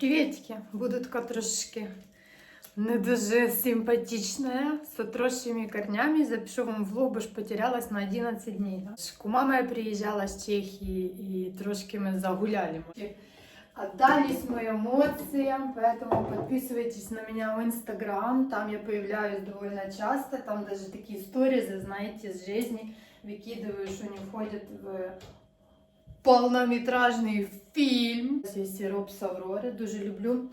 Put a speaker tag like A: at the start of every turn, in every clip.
A: Приветики. Буду така трошки не дуже симпатичная, с отросшими корнями. Запишу вам влог, бо ж потерялась на 11 дней. Кума моя приезжала с Чехии, и трошки мы загуляли. Отдались мы эмоциям, поэтому подписывайтесь на меня в Инстаграм, там я появляюсь довольно часто, там даже такие истории, знаете, из жизни выкидываю, что не входят в полнометражний фільм. Є сироп з Аврори, дуже люблю.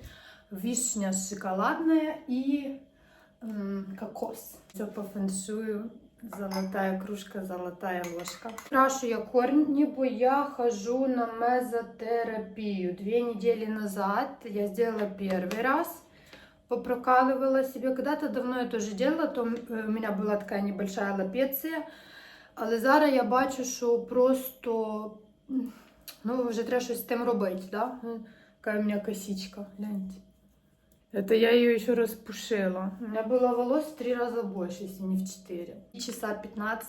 A: Вишня шоколадная и м, кокос. Все по фэншую. Золотая кружка, золотая ложка. Крашу я корни, бо я хожу на мезотерапию. Две недели назад я сделала первый раз. Попрокалывала себе. Когда-то давно я тоже делала, то э, у меня была такая небольшая лапеція. Але зараз я бачу, що просто м, ну, вже треба щось з тим робити, да? М, Яка у мене косичка, гляньте. Это я ее еще распушила. У меня было волос в три раза больше, если не в четыре. Часа 15.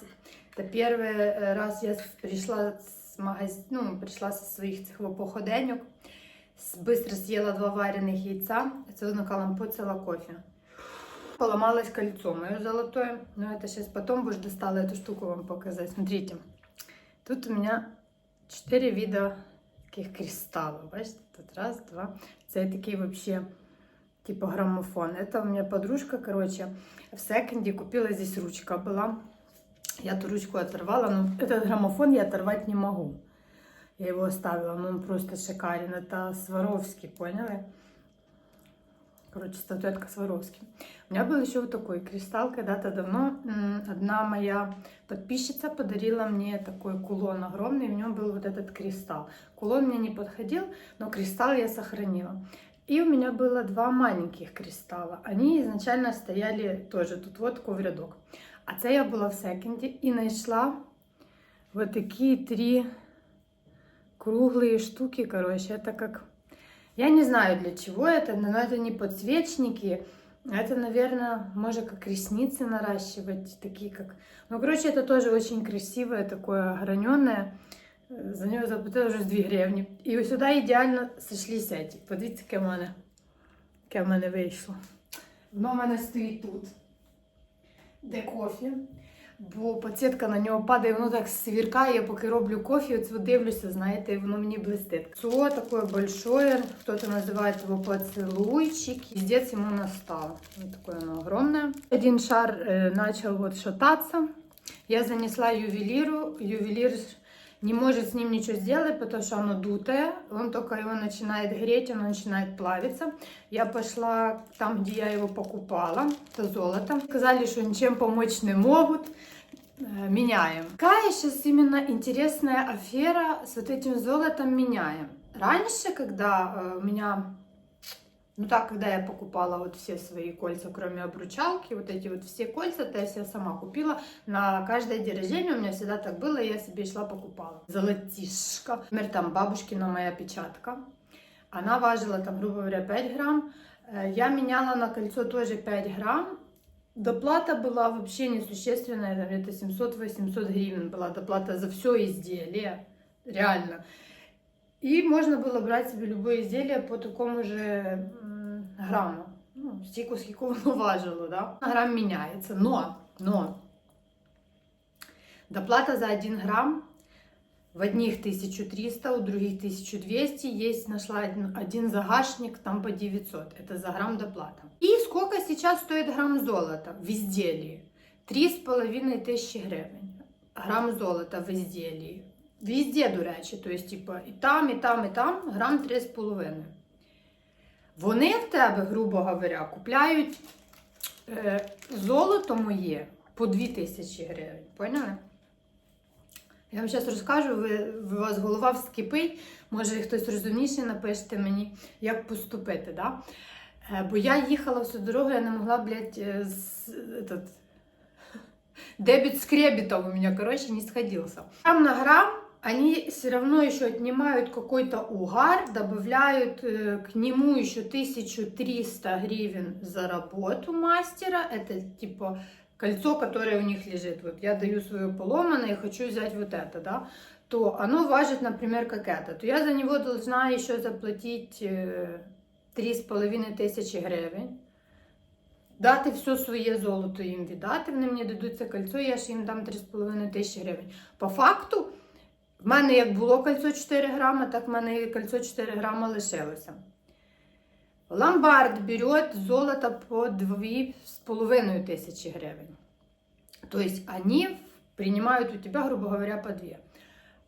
A: Это первый э, раз я с- пришла с магаз... ну, пришла со своих цих походеньок. С- Быстро съела два вареных яйца. Це однокалом поцела кофе. Поломалось кольцо мое золотое. Но это сейчас потом будешь достала эту штуку вам показать. Смотрите. Тут у меня четыре вида таких кристаллов. Бачите? Тут раз, два. Це такий вообще типа граммофон. Это у меня подружка, короче, в секонде купила здесь ручка была. Я ту ручку оторвала, но этот граммофон я оторвать не могу. Я его оставила, но он просто шикарен. Это Сваровский, поняли? Короче, статуэтка Сваровский. У меня был еще вот такой кристалл когда-то давно. м, Одна моя подписчица подарила мне такой кулон огромный, в нем был вот этот кристалл. Кулон мне не подходил, но кристалл я сохранила. И у меня было два маленьких кристалла. Они изначально стояли тоже тут вот в рядок. А це я була в секонді і знайшла вот такі три круглые штуки, короче, это как... Я не знаю для чего это, но это не подсвечники, это, наверное, может как ресницы наращивать, такие как... Ну, короче, это тоже очень красивое, такое граненое. За нього заплатила вже 2 гривні. І ось сюди ідеально сошлися ці. Подивіться, яке в мене, яке в мене вийшло. Воно в мене стоїть тут, де кофе. Бо підсвітка на нього падає, воно так сверкає, поки роблю кофе, от дивлюся, знаєте, воно мені блистить. Це таке большое, хто-то називає його поцелуйчик. Піздець йому настал. Вот таке воно огромне. Один шар э, шататися. Я занесла ювелиру. Ювелир не может с ним ничего сделать, потому что оно дутое. Он только его начинает греть, оно начинает плавиться. Я пошла там, где я его покупала, это золото. Сказали, что ничем помочь не могут. Э, Меняем. Какая сейчас именно интересная афера с вот этим золотом меняем? Раньше, когда э, у меня ну так, когда я покупала вот все свои кольца, кроме обручалки, вот эти вот все кольца, то я себе сама купила. На каждое день рождения у меня всегда так было, я себе шла покупала. Золотишко. Например, там бабушкина моя печатка. Она важила там, грубо говоря, 5 грамм. Э, Я меняла на кольцо тоже 5 грамм. Доплата была вообще несущественная, там где-то 700-800 гривен была доплата за все изделие. Реально. И можно было брать себе любое изделие по такому же м, грамму. Ну, стільки, скільки воно важило, да? Грамм меняется. Но, но, доплата за 1 грамм в одних 1300, у других 1200. Есть, нашла один, загашник, там по 900. Это за грамм доплата. И сколько сейчас стоит грамм золота в изделии? 3,5 тисячі гривень. Грам золота в изделии. Везде, до речі, то есть, типа, і там, і там, і там грам 3,5. Вони в тебе, грубо говоря, купляють е, золото моє по 2 тисячі гривень. Поняли? Я вам зараз розкажу, ви, у вас голова вскипить, може хтось розумніше напишете мені, як поступити. Да? Е, бо я їхала всю дорогу, я не могла, блядь, е, з, этот, дебет с кребетом у меня, короче, не сходился. Там на грамм они все равно еще отнимают какой-то угар, добавляют э, к нему еще 1300 гривен за работу мастера. Это типа кольцо, которое у них лежит. Вот я даю свое поломанное и хочу взять вот это, да, то оно важит, например, как это. То я за него должна еще заплатить э, 3,5 тисячі гривень. Дати все своє золото їм віддати. Вони мені дадуть це кольцо, я ж їм дам 3,5 тисячі гривень. По факту, в мене як було кольцо 4 грама, так в мене і кольцо 4 грама лишилося. Ломбард берет золото по 2,5 тисячі гривень. То есть они принимают у тебя, грубо говоря, по 2.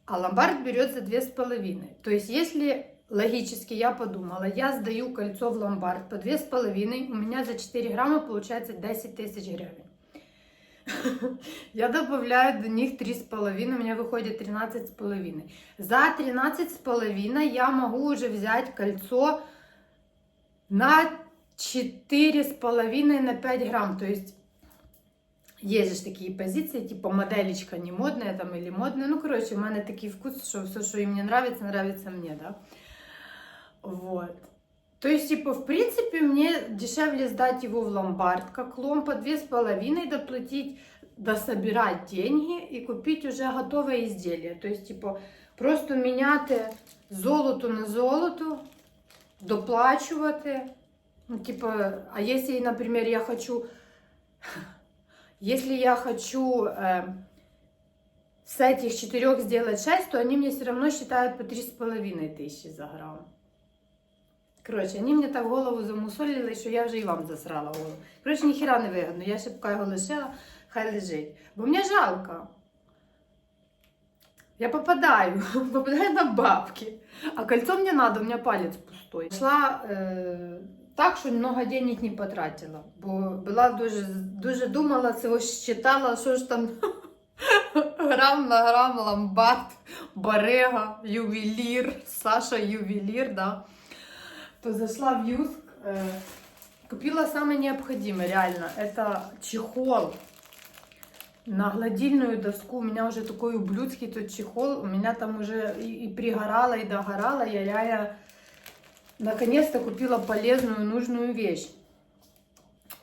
A: А ломбард берет за 2,5. То есть если логически я подумала, я сдаю кольцо в ломбард по 2,5, у меня за 4 грамма получается 10 тысяч гривен. Я добавляю до них 3,5, у меня выходит 13,5. За 13,5 я могу уже взять кольцо на 4,5 на 5 грамм. То есть Есть же такие позиции, типа моделечка не модная там или модная. Ну, короче, у меня такий вкус, что все, что им не нравится, нравится мне, да. Вот. То есть, типа, в принципе, мне дешевле сдать его в ломбард, как лом по две с половиной, доплатить, дособирать деньги и купить уже готовое изделие. То есть, типа, просто міняти золото на золото, доплачувати. Ну, типа, а если, например, я хочу Если я хочу э, с этих четырех сделать 6, то они мне все равно считают по 3,5 тысячи за грамм. Коротше, вони мені так голову замусолили, що я вже і вам засрала голову. Коротше, ніхіра не вигодно. Я шибка його лишила, хай лежить. Бо мені жалко. Я попадаю, попадаю на бабки. А кольцо мне надо, у меня палец пустой. Шла э, так, що много денег не потратила. Бо була дуже, дуже думала, це считала, що ж там грам на грам, ломбард, барега, ювелір, Саша ювелір, да. То зашла в Юск, э, купила самое необходимое, реально. Это чехол на гладильную доску. У меня уже такой ублюдский тот чехол. У меня там уже и, и пригорало, и догорало. Я реально наконец-то купила полезную, нужную вещь.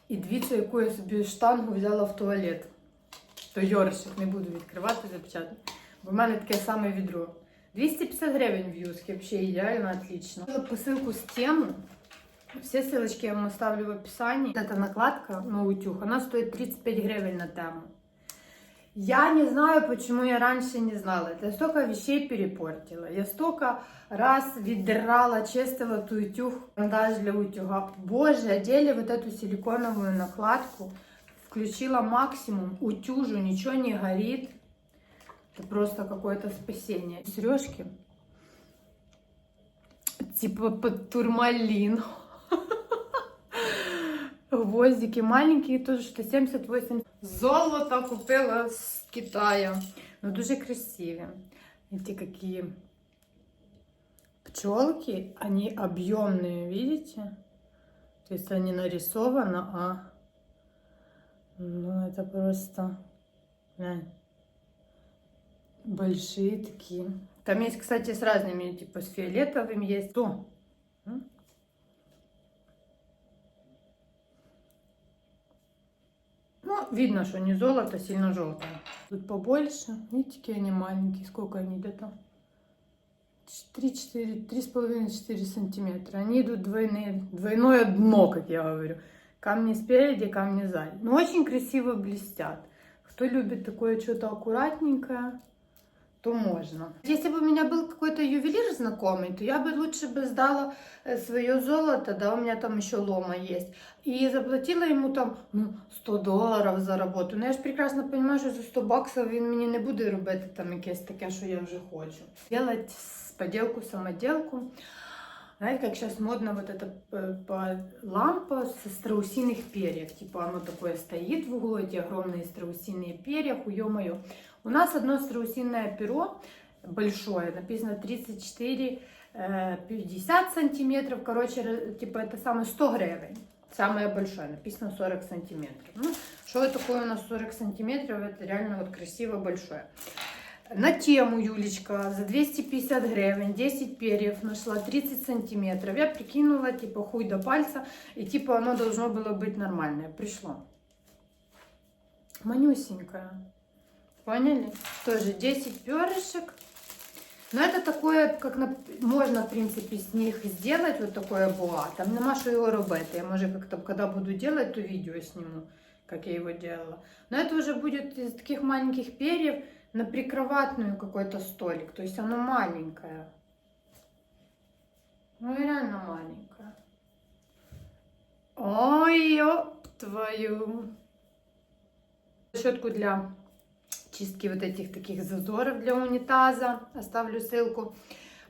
A: І дивіться, яку я собі штангу взяла в туалет. То йоршик не буду відкривати, запечатати. Бо в мене таке саме відро. 250 гривень в юске, вообще идеально, отлично. Купила посылку с тему. Все ссылочки я вам оставлю в описании. Эта накладка на утюг, она стоит 35 гривен на тему. Я не знаю, почему я раньше не знала. Я столько вещей перепортила. Я столько раз віддирала, чистила ту утюг, бандаж для утюга. Боже, одели вот эту силиконовую накладку. Включила максимум, утюжу, ничего не горит. Это просто какое-то спасение. Сережки. Типа под турмалин. Гвоздики маленькие, тоже что 78. Золото купила з Китаю. Ну, дуже красиві. Видите, какие пчелки. Они объемные, видите? То есть они нарисованы, а ну это просто глянь, большие такие. Там есть, кстати, с разными, типа с фиолетовым есть. То. Ну, видно, что не золото, сильно желтое. Тут побольше. Видите, какие они маленькие. Сколько они где-то? 3-4, 3,5-4 сантиметра. Они идут двойные, двойное дно, как я говорю. Камни спереди, камни сзади. Но очень красиво блестят. Кто любит такое что-то аккуратненькое, то можно. Если бы у меня был какой-то ювелир знакомый, то я бы лучше бы сдала свое золото, да, у меня там еще лома есть, и заплатила ему там, ну, 100 доларів за роботу. Ну, я ж прекрасно розумію, що за 100 баксів він мені не буде робити там якесь таке, що я вже хочу. Делать поделку, самоделку. Знаете, как сейчас модно вот эта э, лампа со страусиных перьев. Типа оно такое стоит в углу, эти огромные страусиные перья, ё-моё. У нас одно страусиное перо большое, написано 34 50 сантиметров, короче, типа это самое 100 гривен. Самое большое, написано 40 сантиметров. Ну, что такое у нас 40 сантиметров, это реально вот красиво большое. На тему, Юлечка, за 250 гривен, 10 перьев, нашла 30 сантиметров. Я прикинула, типа, хуй до пальца, и типа оно должно было быть нормальное. Пришло. Манюсенькое. Поняли? Тоже 10 перышек. Но это такое, как на, можно, в принципе, с них сделать вот такое буа. Там нема що його робити. Я, може, как-то, когда буду делать, то видео сниму, как я его делала. Но это уже будет из таких маленьких перьев на прикроватную какой-то столик. То есть оно маленькое. Ну, реально маленькое. Ой, ёб твою. Щетку для чистки вот этих таких зазоров для унитаза. Оставлю ссылку.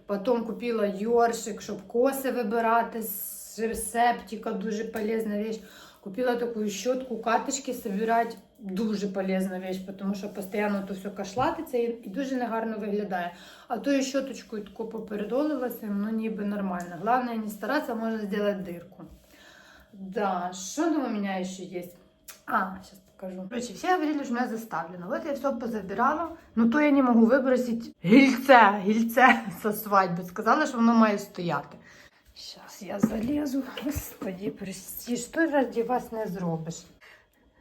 A: Потом купила ёршик, щоб коси вибирати з септика. Дуже полезна вещь. Купила такую щетку, катишки собирать. Дуже полезна вещь, тому що постійно то все кашлатиться і, і дуже негарно виглядає. А то і щоточкою тако попередолилася, ну ніби нормально. Главное не старатися, можна зробити дирку. Да, что там у меня еще есть? А, сейчас покажу. Короче, все говорили, что у меня заставлено. Вот я все позабирала, но то я не могу выбросить гільце, гільце со свадьби. Сказала, що воно має стояти. Сейчас я залезу. Господи, прости, что ради вас не зробиш?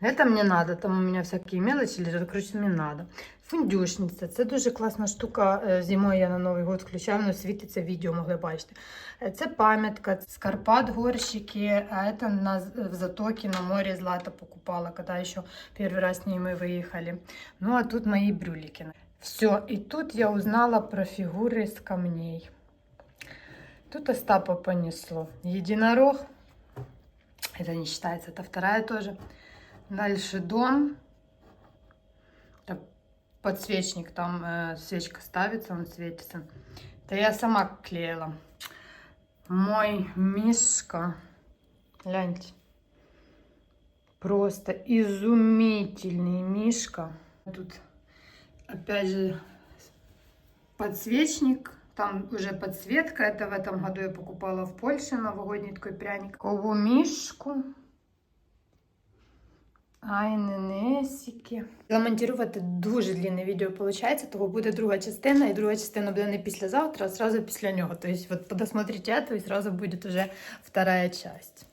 A: Это мне надо, там у меня всякие мелочи лежат, короче, мне надо. Фундюшниця, це дуже класна штука. Е, Зимою я на Новий год включаю, воно світиться, відео могли бачити. Е, Це пам'ятка з Карпат горщики, а це на, в Затоке на море Злата покупала, когда еще первый раз с ней мы выехали. Ну, а тут мои брюлики. Все, и тут я узнала про фигуры из камней. Тут Остапа понесло. Единорог. Это не считается, это вторая тоже. Дальше дом. Подсвечник, там э, свечка ставится, он светится. Это я сама клеила. Мой мишка. Гляньте. Просто изумительный мишка. Тут опять же подсвечник. Там уже подсветка. Это в этом году я покупала в Польше. Новогодний такой пряник. Кову мишку. Ай, ненесіки. Замонтувати дуже длинне відео виходить, того буде друга частина, і друга частина буде не післязавтра, а одразу після нього. Тобто, от подосмотрите это, і одразу буде вже вторая часть.